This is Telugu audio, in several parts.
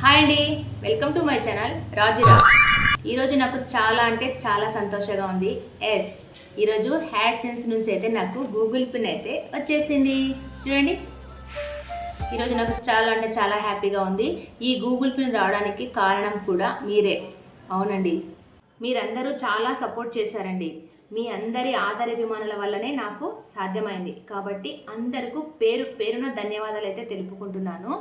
హాయ్ అండి. Welcome to my channel Rajura ఈరోజు నాకు చాలా అంటే చాలా సంతోషంగా ఉంది. ఎస్ ఈరోజు హ్యాడ్ సెన్స్ నుంచి అయితే నాకు గూగుల్ పిన్ అయితే వచ్చేసింది. చూడండి. ఈరోజు నాకు చాలా అంటే చాలా హ్యాపీగా ఉంది. ఈ గూగుల్ పిన్ రావడానికి కారణం కూడా మీరే. అవునండి. మీరందరూ చాలా సపోర్ట్ చేశారండి. మీ అందరి ఆదరాభిమానుల వల్లనే నాకు సాధ్యమైంది. కాబట్టి అందరికీ పేరు పేరున ధన్యవాదాలు అయితే తెలుపుకుంటున్నాను.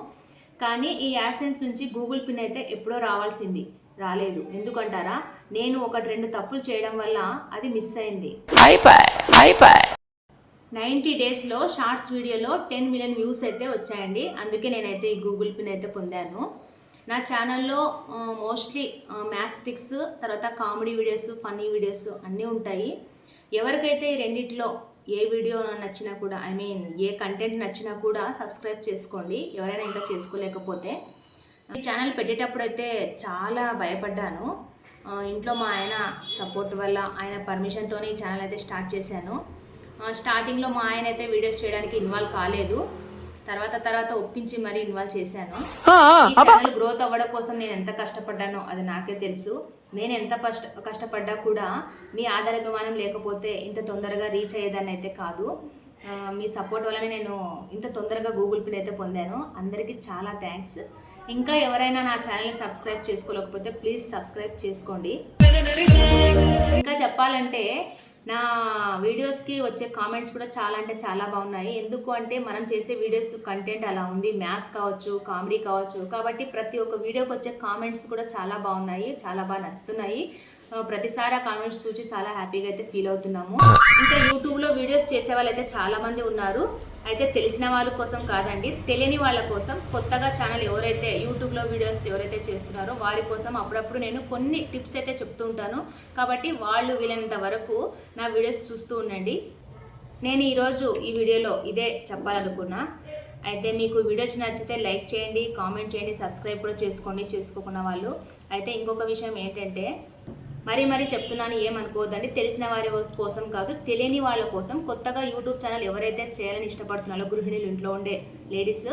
కానీ ఈ యాడ్సెన్స్ నుంచి గూగుల్ పిన్ అయితే ఎప్పుడో రావాల్సింది. రాలేదు. ఎందుకంటారా? నేను ఒకటి రెండు తప్పులు చేయడం వల్ల అది మిస్ అయింది. నైంటీ డేస్లో షార్ట్స్ వీడియోలో టెన్ మిలియన్ వ్యూస్ అయితే వచ్చాయండి. అందుకే నేనైతే ఈ గూగుల్ పిన్ అయితే పొందాను. నా ఛానల్లో మోస్ట్లీ మ్యాథ్స్ టిక్స్ తర్వాత కామెడీ వీడియోస్ ఫన్నీ వీడియోస్ అన్నీ ఉంటాయి. ఎవరికైతే ఈ రెండిట్లో ఏ వీడియో నచ్చినా కూడా ఐ మీన్ ఏ కంటెంట్ నచ్చినా కూడా సబ్స్క్రైబ్ చేసుకోండి. ఎవరైనా ఇంకా చేసుకోలేకపోతే. ఈ ఛానల్ పెట్టేటప్పుడు అయితే చాలా భయపడ్డాను. ఇంట్లో మా ఆయన సపోర్ట్ వల్ల ఆయన పర్మిషన్తోనే ఈ ఛానల్ అయితే స్టార్ట్ చేశాను. స్టార్టింగ్లో మా ఆయన అయితే వీడియోస్ చేయడానికి ఇన్వాల్వ్ కాలేదు. తర్వాత తర్వాత ఒప్పించి మరీ ఇన్వాల్వ్ చేశాను. ఈ ఛానల్ గ్రోత్ అవ్వడం కోసం నేను ఎంత కష్టపడ్డానో అది నాకే తెలుసు. నేను ఎంత కష్ట కష్టపడ్డా కూడా మీ ఆధారాభిమానం లేకపోతే ఇంత తొందరగా రీచ్ అయ్యేదాన్ని అయితే కాదు. మీ సపోర్ట్ వల్లనే నేను ఇంత తొందరగా గూగుల్ పిన్ అయితే పొందాను. అందరికీ చాలా థ్యాంక్స్. ఇంకా ఎవరైనా నా ఛానల్ని సబ్స్క్రైబ్ చేసుకోలేకపోతే ప్లీజ్ సబ్స్క్రైబ్ చేసుకోండి. ఇంకా చెప్పాలంటే నా వీడియోస్కి వచ్చే కామెంట్స్ కూడా చాలా అంటే చాలా బాగున్నాయి. ఎందుకు అంటే మనం చేసే వీడియోస్ కంటెంట్ అలా ఉంది. మ్యాథ్స్ కావచ్చు కామెడీ కావచ్చు. కాబట్టి ప్రతి ఒక్క వీడియోకి వచ్చే కామెంట్స్ కూడా చాలా బాగున్నాయి. చాలా బాగా నచ్చుతున్నాయి. ప్రతిసారి ఆ కామెంట్స్ చూసి చాలా హ్యాపీగా అయితే ఫీల్ అవుతున్నాము. ఇంకా యూట్యూబ్లో వీడియోస్ చేసే వాళ్ళు అయితే చాలా మంది ఉన్నారు. అయితే తెలిసిన వాళ్ళ కోసం కాదండి తెలియని వాళ్ళ కోసం. కొత్తగా ఛానల్ ఎవరైతే యూట్యూబ్లో వీడియోస్ ఎవరైతే చేస్తున్నారో వారి కోసం అప్పుడప్పుడు నేను కొన్ని టిప్స్ అయితే చెప్తూ ఉంటాను. కాబట్టి వాళ్ళు వీలైనంత వరకు నా వీడియోస్ చూస్తూ ఉండండి. నేను ఈరోజు ఈ వీడియోలో ఇదే చెప్పాలనుకున్నా. అయితే మీకు వీడియోస్ నచ్చితే లైక్ చేయండి కామెంట్ చేయండి సబ్స్క్రైబ్ కూడా చేసుకోండి చేసుకోకున్న వాళ్ళు. అయితే ఇంకొక విషయం ఏంటంటే మరీ మరీ చెప్తున్నాను ఏమనుకోవద్దండి. తెలిసిన వారి కోసం కాదు తెలియని వాళ్ళ కోసం కొత్తగా యూట్యూబ్ ఛానల్ ఎవరైతే చేయాలని ఇష్టపడుతున్నారో గృహిణులు ఇంట్లో ఉండే లేడీస్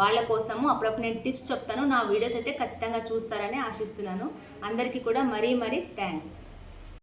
వాళ్ళ కోసము అప్పుడప్పుడు నేను టిప్స్ చెప్తాను. నా వీడియోస్ అయితే ఖచ్చితంగా చూస్తారని ఆశిస్తున్నాను. అందరికీ కూడా మరీ మరీ థ్యాంక్స్.